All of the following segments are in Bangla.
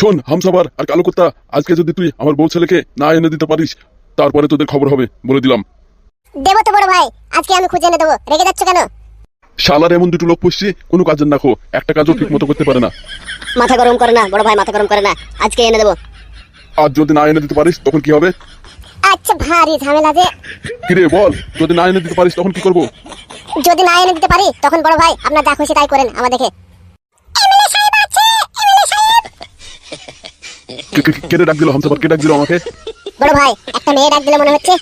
শোন হামসাবার আর কালো কুত্তা আজকে যদি তুই আমার বউ ছেলেকে না এনে দিতে পারিস তারপরে তোদের খবর হবে বলে দিলাম। দেবো তো বড় ভাই আজকে আমি খুঁজে এনে দেবো। রেগে যাচ্ছ কেন? শালার এমন দুটো লোক পুষছি কোনো কাজের না খো একটা কাজও ঠিক মতো করতে পারে না। মাথা গরম করে না বড় ভাই মাথা গরম করে না আজকে এনে দেবো। আর যদি না এনে দিতে পারিস তখন কি হবে? আচ্ছা ভারী ঝামেলা যে। কিরে বল যদি না এনে দিতে পারিস তখন কি করব? যদি না এনে দিতে পারি তখন বড় ভাই আপনার যা খুশি তাই করেন আমার দেখে কে- কে- কেটে ডাক দিল কে ডাক দিল আমাকে? বড় ভাই একটা মেয়ে ডাক দিলে মনে হচ্ছে।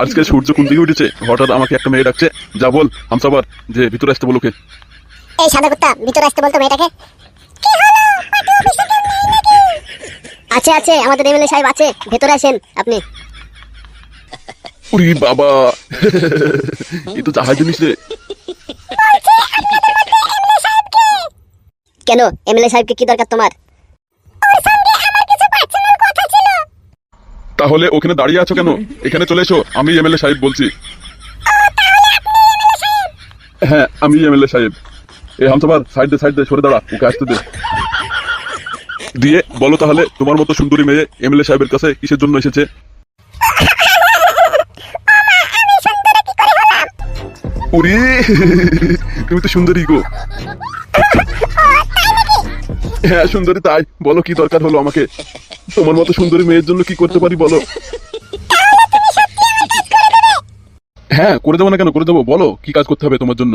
আজকে সূর্য কোন দিকে উঠেছে? হঠাৎ আমাকে একটা মেয়ে ডাকছে। যা বল যে ভিতরে আসতে এই সাদা কুত্তা ভিতরে আসতে বলতো মেয়েটাকে। আছে আছে আমাদের এমএলএ সাহেব আছে। ভেতরে আসেন আপনি। উরি বাবা। এই তো যাহাই জিনিস রে কেন? এমএলএ সাহেবকে কি দরকার তোমার? তাহলে ওখানে দাঁড়িয়ে আছো কেন? এখানে চলে এসো আমি এমএলএ সাহেব বলছি। হ্যাঁ আমি এমএলএ সাহেব। এই হামসাবার সাইড দে সাইড দে সরে দাঁড়া ওকে আসতে দে। দিয়ে বলো তাহলে তোমার মতো সুন্দরী মেয়ে এমএলএ সাহেবের কাছে কিসের জন্য এসেছে? উরি তুমি তো সুন্দরী গো। হ্যাঁ সুন্দরী, তাই। বলো, কি দরকার হলো আমাকে? তোমার মতো সুন্দরী মেয়ের জন্য কি করতে পারি, বলো? হ্যাঁ করে দেবো না কেন? করে দেবো। বলো, কি কাজ করতে হবে তোমার জন্য?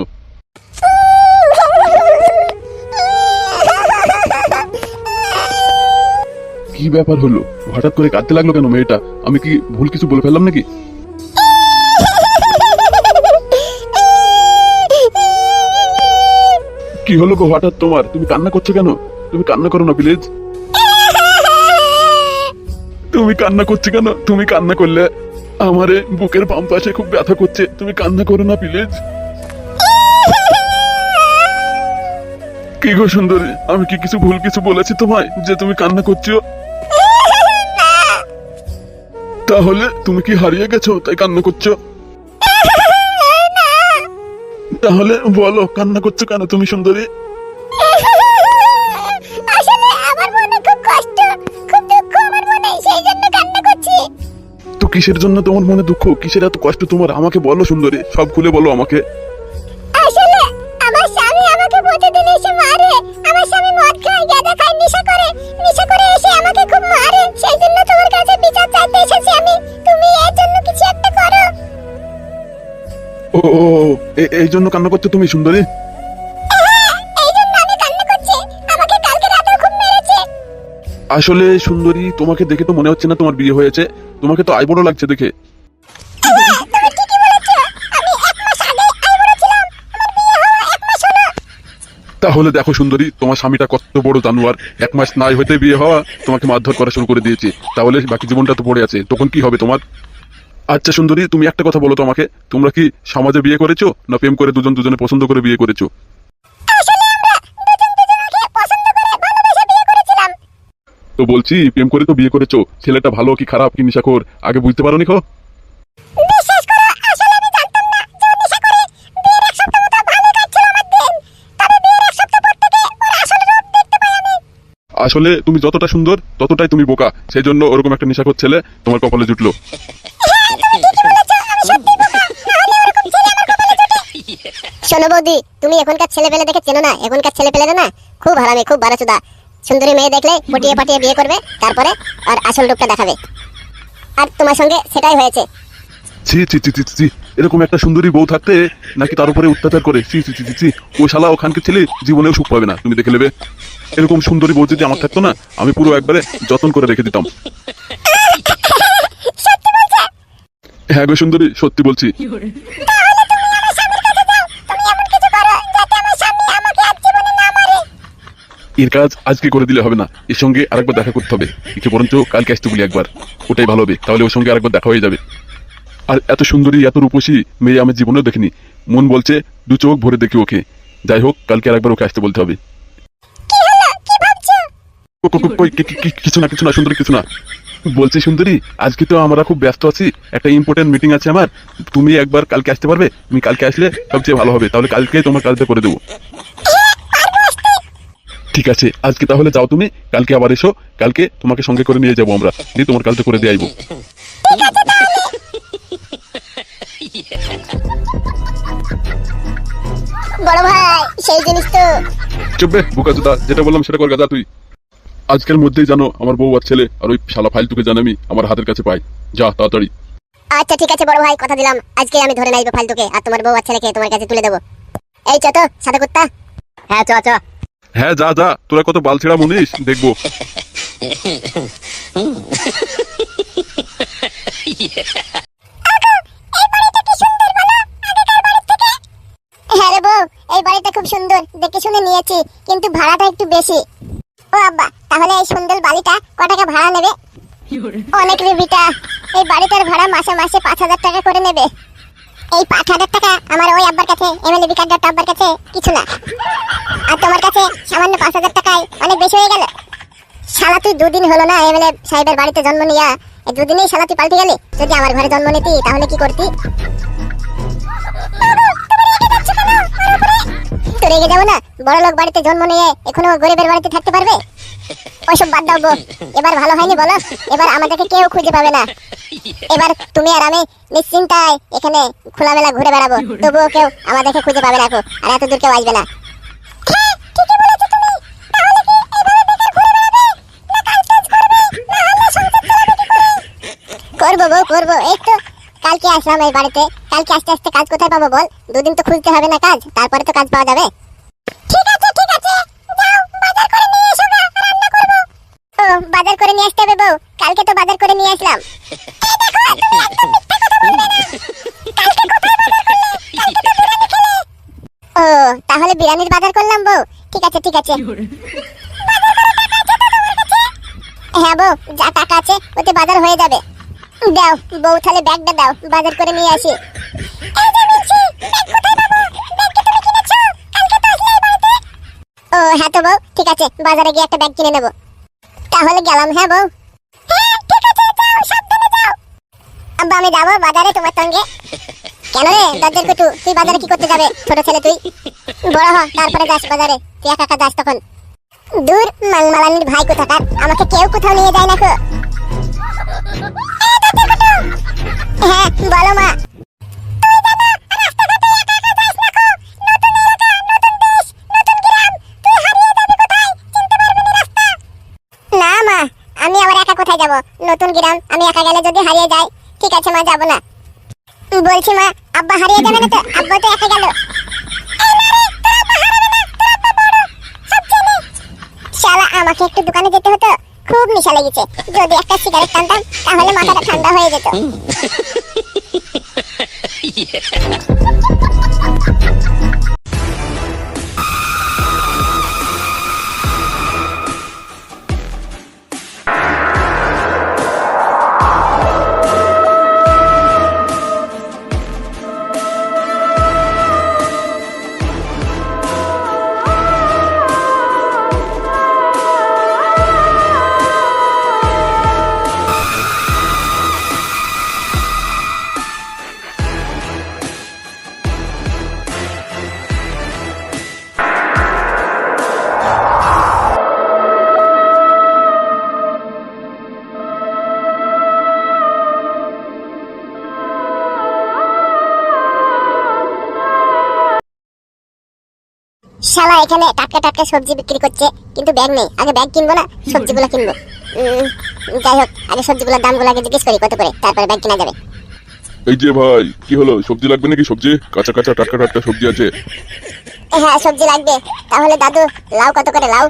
কি ব্যাপার হলো? হঠাৎ করে কাঁদতে লাগল কেন মেয়েটা? আমি কি ভুল কিছু বলে ফেললাম নাকি? কি হলো গো হঠাৎ তোমার? তুমি কান্না করছ কেন? তুমি কান্না করো না প্লিজ তুমি কান্না করছ কেন? তুমি কান্না করলে আমারে বুকের বাম পাশে খুব ব্যথা করছে। তুমি কান্না করো না প্লিজ কি গো সুন্দরী, আমি কি কিছু ভুল কিছু বলেছি তোমায় যে তুমি কান্না করছ? তাহলে তুমি কি হারিয়ে গেছো, তাই কান্না করছ? তাহলে বলো, কান্না করছ কেন তুমি সুন্দরী? করছি। তো কিসের জন্য তোমার মনে দুঃখ? কিসের এত কষ্ট? তোমার আমাকে বলো সুন্দরী। সব খুলে বলো আমাকে। আসলে আমার স্বামী আমাকে প্রতিদিন এসে মারে। আমার স্বামী মদ খায় গাঁজা খায় নেশা করে। নেশা করে এসে আমাকে খুব মারে। সেই জন্য তোমার কাছে বিচার চাইতে এসেছি আমি। তুমি এর জন্য কিছু একটা করো। ও এই জন্য কান্না করছ তুমি সুন্দরী? আসলে সুন্দরী, তোমাকে দেখে তো মনে হচ্ছে না তোমার বিয়ে হয়েছে। তোমাকে তো আইবড় লাগছে দেখে। তাহলে দেখো সুন্দরী, তোমার স্বামীটা কত বড় জানোয়ার। এক মাস নাই হইতে বিয়ে হওয়া, তোমাকে মারধর করা শুরু করে দিয়েছে। তাহলে বাকি জীবনটা তো পড়ে আছে, তখন কি হবে তোমার? আচ্ছা সুন্দরী, তুমি একটা কথা বলো তো আমাকে। তোমরা কি সমাজে বিয়ে করেছ, না প্রেম করে দুজন দুজনে পছন্দ করে বিয়ে করেছ? তো বলছি প্রেম করে তো বিয়ে করেছ। ছেলেটা ভালো কি খারাপ কি নিশাখোর? আগে বুঝতে পারোনি খো। আসলে আমি জানতাম না যে ও নেশা করে বিয়ের এক সপ্তাহ মতো ভালো কাটছিল আমার দিন। তবে বিয়ের এক সপ্তাহ পর থেকে ওর আসল রূপ দেখতে পাই আমি। আসলে তুমি যতটা সুন্দর ততটাই তুমি বোকা। সেই জন্য ওরকম একটা নিশাখোর ছেলে তোমার কপালে জুটলো। শোনো বৌদি তুমি এখনকার ছেলে পেলে দেখে চেনো না? এখনকার ছেলে পেলে না খুব হারামি খুব বারাচুদা সুন্দরী মেয়ে দেখলে পটিয়ে পাটিয়ে বিয়ে করবে তারপরে আর আসল রূপটা দেখাবে। আর তোমার সঙ্গে সেটাই হয়েছে। ছি ছি ছি ছি ছি এরকম একটা সুন্দরী বউ থাকতে নাকি তার উপরে অত্যাচার করে? ছি ছি ছি ছি ছি ও শালা ওখানকে ছেলে জীবনেও সুখ পাবে না তুমি দেখে নেবে। এরকম সুন্দরী বউ যদি আমার থাকতো না আমি পুরো একবারে যত্ন করে রেখে দিতাম। হ্যাঁ গো সুন্দরী সত্যি বলছি। এর কাজ আজকে করে দিলে হবে না। এর সঙ্গে আরেকবার দেখা করতে হবে। একে বরঞ্চ কালকে আসতে বলি একবার। ওটাই ভালো হবে। তাহলে ওর সঙ্গে আরেকবার দেখা হয়ে যাবে। আর এত সুন্দরী এত রূপসী মেয়ে আমি জীবনেও দেখিনি। মন বলছে দু চোখ ভরে দেখি ওকে। যাই হোক কালকে আরেকবার ওকে আসতে বলতে হবে। কিছু না কিছু না সুন্দরী কিছু না। বলছি সুন্দরী আজকে তো আমরা খুব ব্যস্ত আছি। একটা ইম্পর্টেন্ট মিটিং আছে আমার। তুমি একবার কালকে আসতে পারবে? তুমি কালকে আসলে সবচেয়ে ভালো হবে। তাহলে কালকে তোমার কাজটা করে দেবো। ঠিক আছে আজকে তাহলে যাও তুমি কালকে আবার এসো কালকে তোমাকে সঙ্গে করে নিয়ে যাব আমরা দিয়ে তোমার কাজটা করে দিয়ে আইবো। বড় ভাই সেই জিনিস তো। চুপবে বুকা যেটা বললাম সেটা কর গাদা তুই। আজকের মধ্যেই জানো আমার বউ আর ছেলে আর ওই শালা ফাইল তোকে জানামি আমার হাতের কাছে পাই। যা তাড়াতাড়ি। আচ্ছা ঠিক আছে বড় ভাই কথা দিলাম। আজকে আমি ধরে নাইবো ফালতুকে আর তোমার বউ আর ছেলেকে তোমার কাছে তুলে দেবো। এই চ সাদা কুত্তা। হ্যাঁ চ চ। হ্যাঁ যা যা তোরা কত বালছেড়া মুনিস দেখব। হ্যাঁ বউ এই বাড়িটা খুব সুন্দর দেখে শুনে নিয়েছি কিন্তু ভাড়াটা একটু বেশি। ও আব্বা তাহলে এই সুন্দর বাড়িটা ক টাকা ভাড়া নেবে? অনেক রে বিটা এই বাড়িটার ভাড়া মাসে মাসে পাঁচ হাজার টাকা করে নেবে এই পাঁচ হাজার টাকা আমার ওই আব্বার কাছে এমএলএ বিকাশ আব্বার কাছে কিছু না। আর তোমার কাছে সামান্য পাঁচ হাজার টাকায় অনেক বেশি হয়ে গেল। শালা, তুই দুদিন হলো না এমএলএ সাহেবের বাড়িতে জন্ম নিয়া, এই দুদিনেই শালা তুই পাল্টে গেলি? যদি আমার ঘরে জন্ম নিতি, তাহলে কি করতি? তো রেগে যাব না? বড় লোক বাড়িতে জন্ম নিয়ে এখনও গরিবের বাড়িতে থাকতে পারবে? ওইসব বাদ দাও গো। এবার ভালো হয়নি বলো? এবার আমাদেরকে কেউ খুঁজে পাবে না। এবার তুমি আর আমি নিশ্চিন্তায় এখানে খোলামেলা ঘুরে বেড়াবো। তবুও কেউ আমাদেরকে খুঁজে পাবে না আর এত দূর কেউ আসবে না। করব বউ করব। এই তো কালকে আসলাম এই বাড়িতে। কালকে আস্তে আস্তে কাজ কোথায় পাবো বল? দুদিন তো খুঁজতে হবে না কাজ তারপরে তো কাজ পাওয়া যাবে। বাজার করে নিয়ে আসতে হবে বউ। কালকে তো বাজার করে নিয়ে আসলাম। ও তাহলে বিরিয়ানির বাজার করলাম বউ। ঠিক আছে ঠিক আছে। হ্যাঁ বউ যা টাকা আছে ওতে বাজার হয়ে যাবে। দাও বউ তাহলে ব্যাগটা দাও বাজার করে নিয়ে আসি। ও হ্যাঁ তো বউ ঠিক আছে বাজারে গিয়ে একটা ব্যাগ কিনে নেব। তাহলে গেলাম হ্যাঁ বউ? হ্যাঁ আব্বা, আমি যাব বাজারে তোমার সঙ্গে। কেন রে, দরজার কুটু তুই বাজারে কি করতে যাবে, ছোট ছেলে তুই? বড় হ, তারপরে যাস বাজারে। তুই একা একা যাস তখন। দূর মাংমালানির ভাই কোথাকার? আমাকে কেউ কোথাও নিয়ে যায় না হ্যাঁ বলো মা। যদি হারিয়ে যায়। ঠিক আছে, মা, যাব না। বলছি, মা, আব্বা হারিয়ে যাবে না তো? আব্বা তো একা গেল। আমাকে একটু দোকানে যেতে হতো। খুব নেশা লেগেছে। যদি একটা সিগারেট টানতাম, তাহলে মাথাটা ঠান্ডা হয়ে যেত। শালা এখানে টাটকা টাটকা সবজি বিক্রি করছে কিন্তু ব্যাগ নেই। আগে ব্যাগ কিনবো না সবজিগুলো কিনবো। যাই হোক আগে সবজিগুলোর দামগুলো আগে জিজ্ঞেস করি কত করে তারপরে ব্যাগ কিনা যাবে। এই যে ভাই কি হলো? সবজি লাগবে নাকি সবজি? কাঁচা কাঁচা টাটকা টাটকা সবজি আছে। হ্যাঁ সবজি লাগবে। তাহলে দাদু লাউ কত করে লাউ?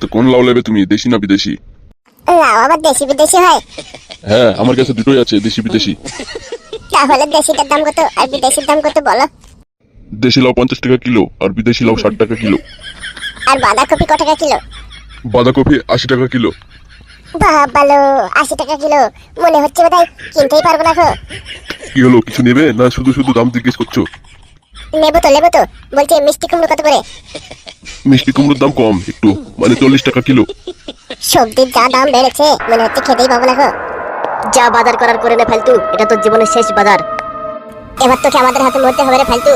তো কোন লাউ নেবে তুমি দেশি না বিদেশি? লাউ আবার দেশি বিদেশি হয়? হ্যাঁ আমার কাছে দুটোই আছে দেশি বিদেশি। তাহলে দেশিটার দাম কত আর বিদেশির দাম কত বলো? দেশি লাউ পঞ্চাশ টাকা কিলো আর বিদেশি লাউ ষাট টাকা কিলো। আর বাঁধাকপি কত টাকা কিলো? বাঁধাকপি আশি টাকা কিলো। বাবালো আশি টাকা কিলো। মনে হচ্ছে বোধহয় কিনতেই পারব না গো। কি হলো কিছু নেবে? না শুধু শুধু দাম জিজ্ঞেস করছ? নেব তো নেব তো। বলছি মিষ্টি কুমড়ো কত করে? মিষ্টি কুমড়োর দাম কম একটু মানে চল্লিশ টাকা কিলো। সবজির যা দাম বেড়েছে মনে হচ্ছে খেতেই পাবো না গো। যা বাজার করার করে নে ফালতু। এটা তোর জীবনের শেষ বাজার। এবার তোকে আমাদের হাতে মরতে হবে রে ফালতু।